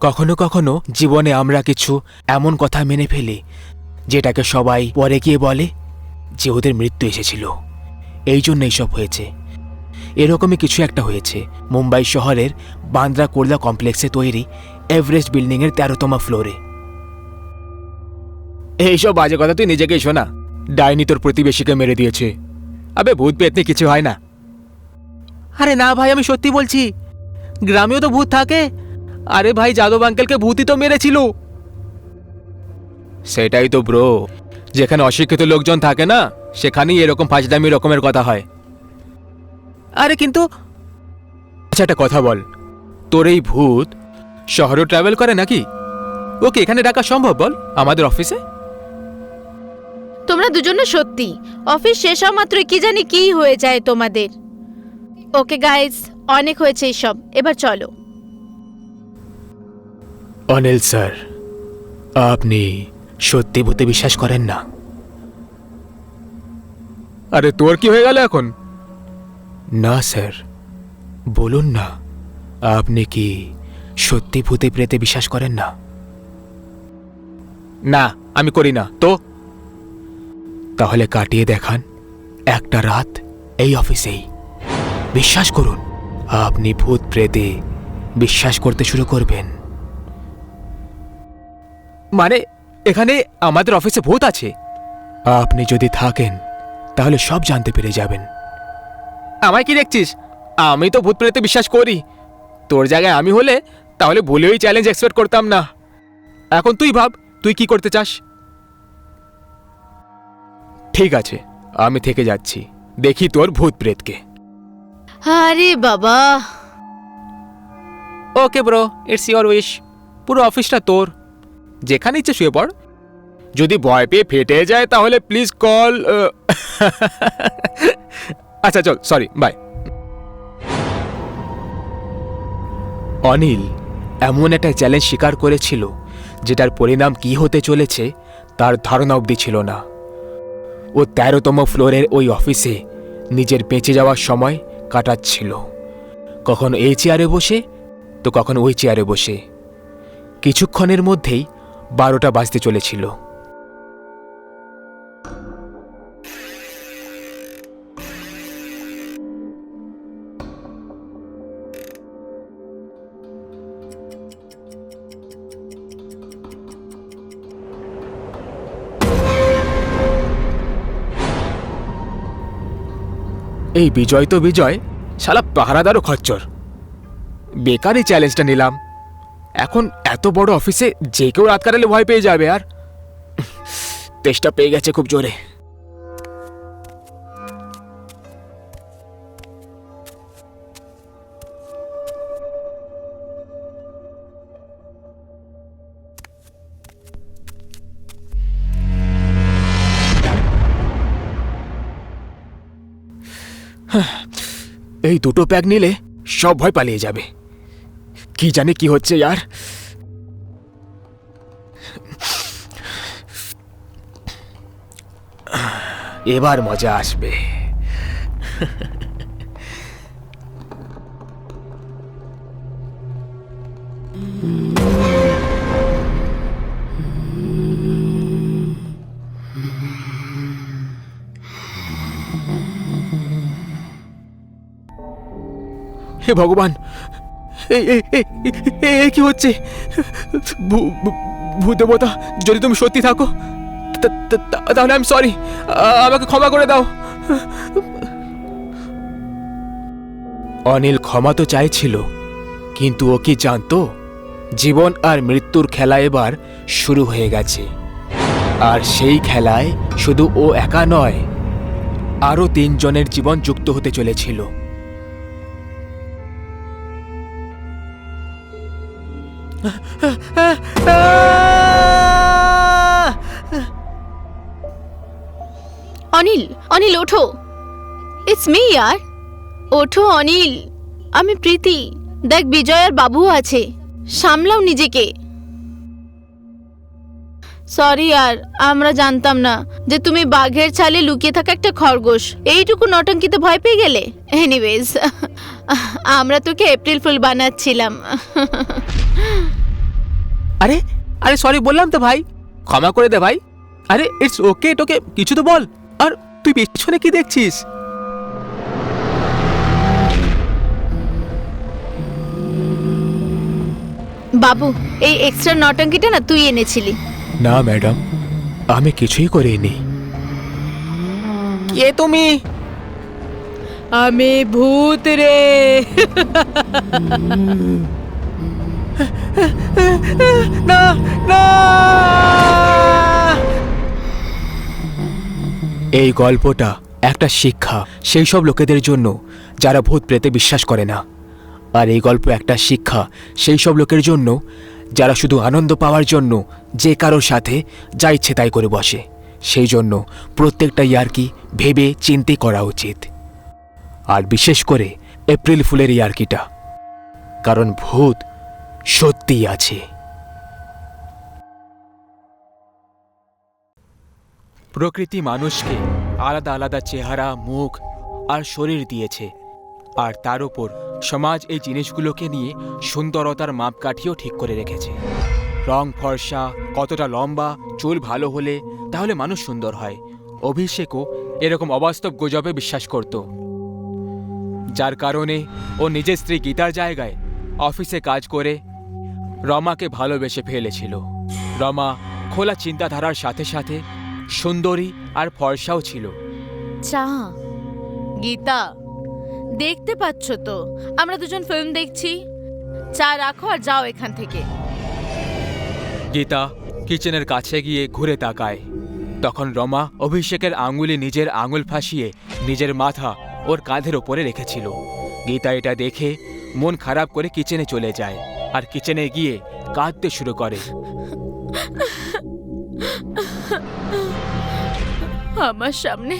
কখনো কখনো জীবনে আমরা কিছু এমন কথা মেনে ফেলি, যেটাকে সবাই পরে গিয়ে বলে যে ওদের মৃত্যু এসেছিল। এই জন্য এইসব হয়েছে। এরকমই কিছু একটা হয়েছে। মুম্বাই শহরের বান্দ্রা কোর্লা কমপ্লেক্সে তৈরি এভারেস্ট বিল্ডিংয়ের তেরোতম ফ্লোরে। এইসব বাজে কথা তুই নিজেকেই শোনা। ডাইনি তোর প্রতিবেশীকে মেরে দিয়েছে। আবে, ভূত পেতনি, কিছু হয় না। আরে না ভাই, আমি সত্যি বলছি, গ্রামেও তো ভূত থাকে। আরে ভাই যাদব আঙ্কেলকে ভূতই তো মেরেছিল। সেটাই তো ব্রো যেখানে অশিক্ষিত লোকজন থাকে না সেখানেই এরকম ফাজদামি রকমের কথা হয়। আরে কিন্তু আচ্ছা একটা কথা বল। তোর এই ভূত শহরেও ট্রাভেল করে নাকি? ওকে এখানে ডাকা সম্ভব বল আমাদের অফিসে তোমরা দুজনে সত্যি। অফিস শেষ হওয়া মাত্রই কি জানি কি হয়ে যায় তোমাদের। ওকে গাইজ অনেক হয়েছে এইসব। এবার চলো। অনিল স্যার আপনি সত্যি ভূতে বিশ্বাস করেন না? আরে তোর কি হয়ে গেল এখন? না স্যার বলুন না আপনি কি সত্যি ভূতে প্রেতে বিশ্বাস করেন না? না আমি করি না। তো? তাহলে কাটিয়ে দেখান একটা রাত এই অফিসেই। বিশ্বাস করুন আপনি ভূত প্রেতে বিশ্বাস করতে শুরু করবেন। মানে এখানে আমাদের অফিসে ভূত আছে। আপনি যদি থাকেন তাহলে সব জানতে পেরে যাবেন। আমায় কি দেখছিস? আমি তো ভূত প্রেতে বিশ্বাস করি। তোর জায়গায় আমি হলে তাহলে ভুলেই চ্যালেঞ্জ এক্সপেক্ট করতাম না। এখন তুই ভাব তুই কি করতে চাস? ঠিক আছে আমি থেকে যাচ্ছি। দেখি তোর ভূত প্রেতকে। আরে বাবা। Okay bro it's your wish. পুরো অফিসটা তোর। যেখানে ইচ্ছে শুয়ে পড়। যদি ভয় পেয়ে ফেটে যায় তাহলে প্লিজ কল আচ্ছা চল সরি বাই অনিল এমন একটা চ্যালেঞ্জ স্বীকার করেছিল, যেটার পরিণাম কি হতে চলেছে তার ধারণা অবধি ছিল না। ও তেরোতম ফ্লোরের ওই অফিসে নিজের বেঁচে যাওয়ার সময় কাটাচ্ছিল। কখন এই চেয়ারে বসে, তো কখন ওই চেয়ারে বসে। কিছুক্ষণের মধ্যেই বারোটা বাজতে চলেছিল। এই বিজয় তো বিজয় শালা পাহারাদারও খচ্চর। বেকারই চ্যালেঞ্জটা নিলাম। এখন এত বড় অফিসে যে কেউ রাত কাটালে ভয় পেয়ে যাবে আর। তেষ্টা পেয়ে গেছে খুব জোরে। এই দুটো প্যাক নিলে সব ভয় পালিয়ে যাবে। কি জানি কি হচ্ছে यार এবার মজা আসবে। হে ভগবান এই কি হচ্ছে? ভূদেবতা, যদি তুমি সত্যি থাকো তাহলে আমি সরি আমাকে ক্ষমা করে দাও। অনিল ক্ষমা তো চাইছিল, কিন্তু ও কি জানতো? জীবন আর মৃত্যুর খেলা এবার শুরু হয়ে গেছে। আর সেই খেলায় শুধু ও একা নয় আরও তিনজনের জীবন যুক্ত হতে চলেছিল। অনিল অনিল, ওঠো। ইটস মি ইয়ার। ওঠো, অনিল। আমি প্রীতি। দেখ, বিজয় আর বাবু আছে। সামলাও নিজেকে। সরি আর আমরা জানতাম না যে তুমি বাঘের ছালে লুকিয়ে থাকা একটা খরগোশ। এইটুকু নটঙ্কিতে ভয় পেয়ে গেলে? এনিওয়েজ আমরা তোকে এপ্রিল ফুল বানাচ্ছিলাম। আরে আরে সরি বললাম তো ভাই। ক্ষমা করে দে ভাই। আরে ইটস ওকে তোকে কিছু তো বল। আর তুই পিছনে কি দেখছিস? বাবু এই এক্সট্রা নটঙ্কিটা না তুই এনেছিলি। না ম্যাডাম আমি কিছুই করিনি। কে তুমি? আমি ভূত রে। না না। এই গল্পটা একটা শিক্ষা সেই সব লোকেদের জন্য যারা ভূত প্রেতে বিশ্বাস করে না। আর এই গল্প একটা শিক্ষা সেই সব লোকের জন্য যারা শুধু আনন্দ পাওয়ার জন্য যে কারোর সাথে যা ইচ্ছে তাই করে বসে। সেই জন্য প্রত্যেকটা ইয়ার্কি ভেবে চিন্তে করা উচিত। আর বিশেষ করে এপ্রিল ফুলের ইয়ার্কিটা। কারণ ভূত সত্যিই আছে। প্রকৃতি মানুষকে আলাদা আলাদা চেহারা, মুখ আর শরীর দিয়েছে। আর তার উপর সমাজ এই জিনিসগুলোকে নিয়ে সুন্দরতার মাপকাঠিও ঠিক করে রেখেছে। রং ফর্সা, কতটা লম্বা, চুল ভালো হলে তাহলে মানুষ সুন্দর হয়। অভিষেকও এরকম অবাস্তব গুজবে বিশ্বাস করত। যার কারণে ও নিজের স্ত্রী গীতার জায়গায় অফিসে কাজ করে রমাকে ভালোবেসে ফেলেছিল। রমা খোলা চিন্তাধারার সাথে সাথে সুন্দরী আর ফর্সাও ছিল। চা। গীতা দেখতে পাচ্ছ তো আমরা দুজন ফিল্ম দেখছি। চা রাখো আর যাও এখান থেকে। গীতা কিচেনের কাছে গিয়ে ঘুরে তাকায়। তখন রমা অভিষেকের আঙুলে নিজের আঙুল ফাঁসিয়ে নিজের মাথা ওর কাঁধের ওপরে রেখেছিল। গীতা এটা দেখে মন খারাপ করে কিচেনে চলে যায় আর কিচেনে গিয়ে কাঁদতে শুরু করে। আমার সামনে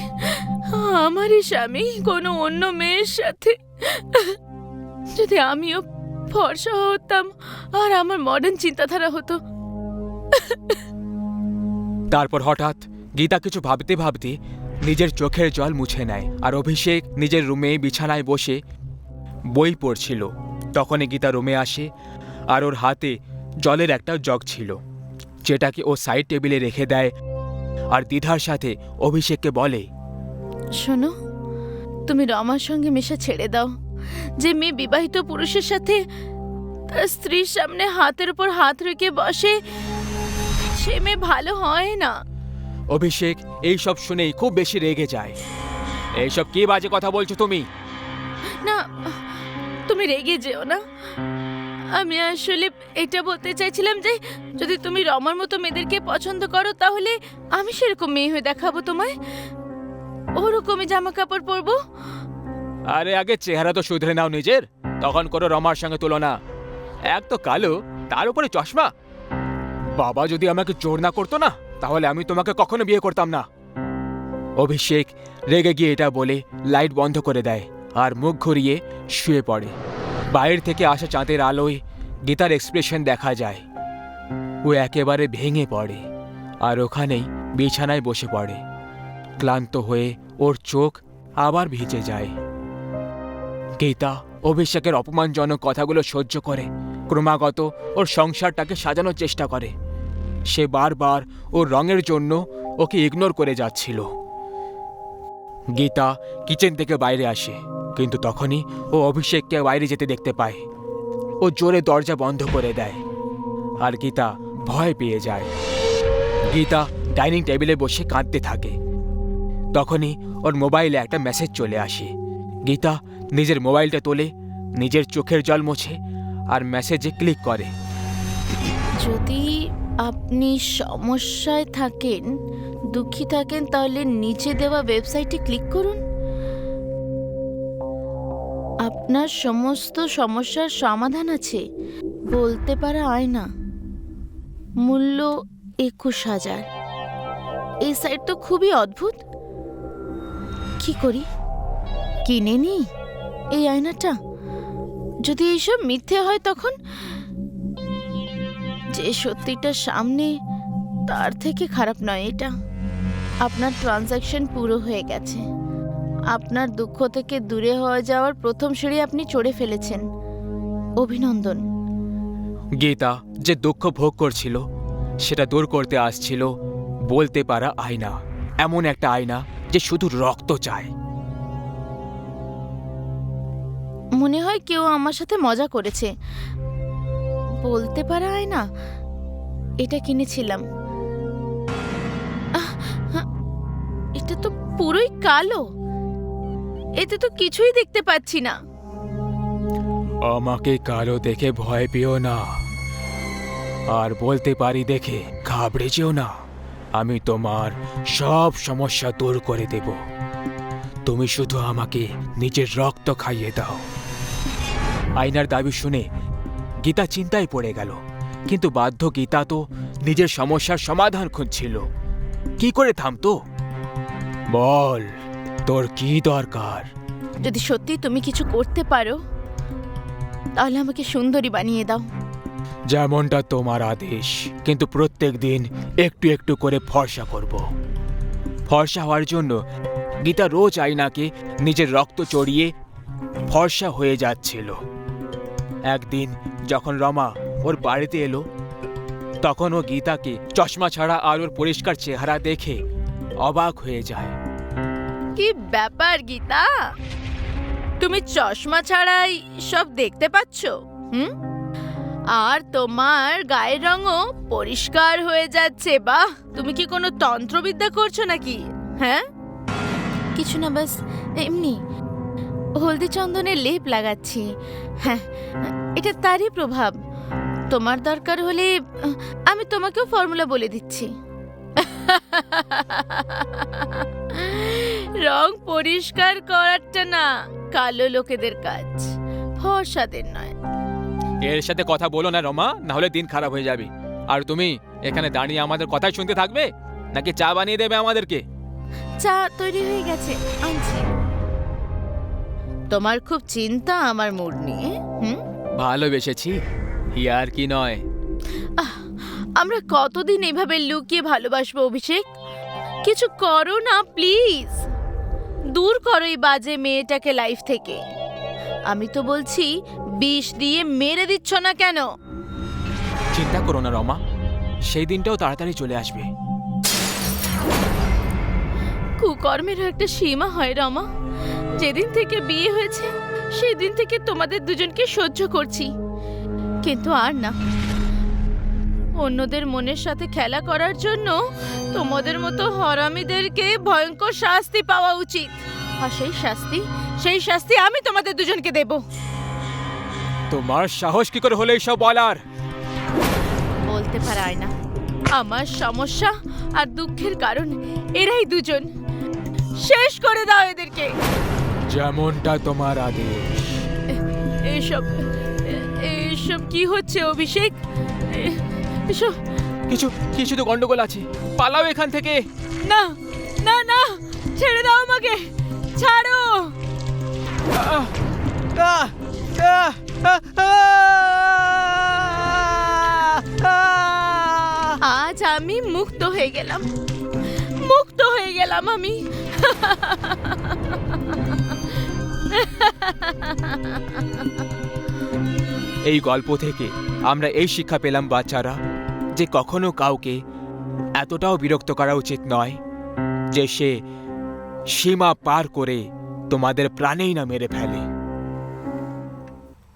আমারই স্বামী কোনো অন্য মেয়ের সাথে। যদি আমিও ফর্সা হতাম আর আমার মডার্ন চিন্তাধারা হতো। তারপর হঠাৎ গীতা কিছু ভাবতে ভাবতে নিজের চোখের জল মুছে নেয় আর অভিষেক নিজের রুমে বিছানায় বসে বই পড়ছিল। তখনই গীতা রুমে আসে আর ওর হাতে জলের একটা জগ ছিল, যেটাকে ও সাইড টেবিলে রেখে দেয় আর দ্বিধার সাথে অভিষেককে বলে, শোনো, তুমি রমার সঙ্গে মেশা ছেড়ে দাও। যে মেয়ে বিবাহিত পুরুষের সাথে তার স্ত্রীর সামনে হাতের উপর হাত রেখে বসে, সে মেয়ে ভালো হয় না। অভিষেক এই সব শুনেই খুব বেশি রেগে যায়। এইসব কি বাজে কথা বলছো তুমি? না তুমি রেগে যেও না। আমি আসলে এটা বলতে চাইছিলাম যে যদি তুমি রমার মতো মেয়েদেরকে পছন্দ করো তাহলে আমি সেরকম মেয়ে হয়ে দেখাবো তোমায়। ওরকমই জামা কাপড় পরবো। আরে আগে চেহারা তো শুধরে নাও নিজের তখন করো রমার সঙ্গে তুলনা। এক তো কালো তার উপরে চশমা। বাবা যদি আমাকে জোর না করতো না তাহলে আমি তোমাকে কখনো বিয়ে করতাম না। অভিষেক রেগে গিয়ে এটা বলে লাইট বন্ধ করে দেয় আর মুখ ঘুরিয়ে শুয়ে পড়ে। বাইরে থেকে আসা চাঁদের আলোয় গীতার এক্সপ্রেশন দেখা যায়। ও একেবারে ভেঙে পড়ে আর ওখানেই বিছানায় বসে পড়ে। ক্লান্ত হয়ে ওর চোখ আবার ভিজে যায়। গীতা অভিষেকের অপমানজনক কথাগুলো সহ্য করে। ক্রমাগত ওর সংসারটাকে সাজানোর চেষ্টা করে। সে বারবার ওর রঙের জন্য ওকে ইগনোর করে যাচ্ছিল। গীতা কিচেন থেকে বাইরে আসে, কিন্তু তখনই ও অভিষেককে বাইরে যেতে দেখতে পায়। ও জোরে দরজা বন্ধ করে দেয় আর গীতা ভয় পেয়ে যায়। গীতা ডাইনিং টেবিলে বসে কাঁদতে থাকে। তখনই ওর মোবাইলে একটা মেসেজ চলে আসে। গীতা নিজের মোবাইলটা তোলে, নিজের চোখের জল মোছে আর মেসেজে ক্লিক করে। যদি আপনি সমস্যায় থাকেন, দুঃখী থাকেন, তাহলে নিচে দেওয়া ওয়েবসাইটে ক্লিক করুন। আপনার সমস্ত সমস্যার সমাধান আছে। বলতে পারা আয়না। মূল্য একুশ হাজার। এই সাইট তো খুবই অদ্ভুত। কি করি? কিনে নি এই আয়নাটা? যদি এইসব মিথ্যে হয় তখন যে সত্যিটা সামনে তার থেকে খারাপ নয় এটা। আপনার ট্রানজ্যাকশন পুরো হয়ে গেছে। আপনার দুঃখ থেকে দূরে হয়ে যাওয়ার প্রথম সিঁড়ি আপনি চড়ে ফেলেছেন। অভিনন্দন। গীতা যে দুঃখ ভোগ করছিল সেটা দূর করতে আসছিল বলতে পারা আয়না। এমন একটা আয়না যে শুধু রক্ত চায়। মনে হয় কেউ আমার সাথে মজা করেছে। বলতে পারা হয় না? এটা কিনেছিলাম। এটা তো পুরোই কালো। এতে তো কিছুই দেখতে পাচ্ছি না। আমাকে কালো দেখে ভয় পেও না। আর বলতে পারি দেখে ঘাবড়ে যেও না। আমি তোমার সব সমস্যা দূর করে দেব। তুমি শুধু আমাকে নিজের রক্ত খাইয়ে দাও। আয়নার দাবি শুনে গীতা চিন্তায় পড়ে গেল। কিন্তু বাধ্য গীতা তো নিজের সমস্যার সমাধান খুঁজছিল। কি করে থামতো? বল তোর কি দরকার? যদি সত্যি তুমি কিছু করতে পারো তাহলে আমাকে সুন্দরী বানিয়ে দাও। যেমনটা তোমার আদেশ কিন্তু প্রত্যেক দিন একটু একটু করে ফর্সা করব। ফর্সা হওয়ার জন্য গীতা রোজ আয়নাকে নিজের রক্ত চড়িয়ে ফর্সা হয়ে যাচ্ছিল। একদিন যখন রমা ওর বাড়িতে এলো তখন ও গীতাকে চশমা ছাড়া আর ওর পরিষ্কার চেহারা দেখে অবাক হয়ে যায়। কি ব্যাপার গীতা? তুমি চশমা ছাড়াই সব দেখতে পাচ্ছ হুম? আর তোমার গায়ের রঙও পরিষ্কার হয়ে যাচ্ছে বাহ! তুমি কি কোনো তন্ত্রবিদ্যা করছ নাকি হ্যাঁ? কিছু না বাস এমনি। হলদি চন্দনের লেপ লাগাচ্ছি। হ্যাঁ এটা তারই প্রভাব। তোমার দরকার হলে আমি তোমাকেও ফর্মুলা বলে দিচ্ছি। রং পরিষ্কার করারটা না কালো লোকেদের কাজ ফর্সাদের নয়। এর সাথে কথা বলো না রমা না হলে দিন খারাপ হয়ে যাবে। আর তুমি এখানে দাঁড়িয়ে আমাদের কথাই শুনতে থাকবে? নাকি চা বানিয়ে দেবে আমাদেরকে? চা তৈরি হয়ে গেছে আনছি। তোমার খুব চিন্তা আমার মুড নিয়ে হুম? ভালোবেসেছি। ইয়ার কি নয়। আমরা কতদিন এভাবে লুকিয়ে ভালোবাসবো অভিষেক? কিছু করো না প্লিজ। দূর করো এই বাজে মেয়েটাকে লাইফ থেকে। আমি তো বলছি বিষ দিয়ে মেরে দিচ্ছ না কেন? চিন্তা করো না রমা। সেই দিনটাও তাড়াতাড়ি চলে আসবে। কুকর্মেরও একটা সীমা হয় রমা। যেদিন থেকে বিয়ে হয়েছে সেদিন থেকে তোমাদের দুজনকে সহ্য করছি। কিন্তু আর না। অন্যদের মনের সাথে খেলা করার জন্য তোমাদের মতো হরামিদেরকে ভয়ঙ্কর শাস্তি পাওয়া উচিত। আর সেই শাস্তি সেই শাস্তি আমি তোমাদের দুজনকে দেব। তোমার সাহস কি করে হলো এইসব বলার? বলতে পারায় না আমার সমস্যা আর দুঃখের কারণ এরাই দুজন। শেষ করে দাও এদেরকে। যেমনটা তোমার আদেশ এইসব এ- এইসব কি হচ্ছে অভিষেক এসব কিছু কিছু তো গন্ডগোল আছে পালাও এখান থেকে না না না ছেড়ে দাও আমাকে ছাড়ো! আহ! আহ! আহ! আজ আমি মুক্ত হয়ে গেলাম মুক্ত হয়ে গেলাম আমি। এই গল্প থেকে আমরা এই শিক্ষা পেলাম বাচ্চারা, যে কখনো কাউকে এতটাও বিরক্ত করা উচিত নয় যে সে সীমা পার করে তোমাদের প্রাণেই না মেরে ফেলে।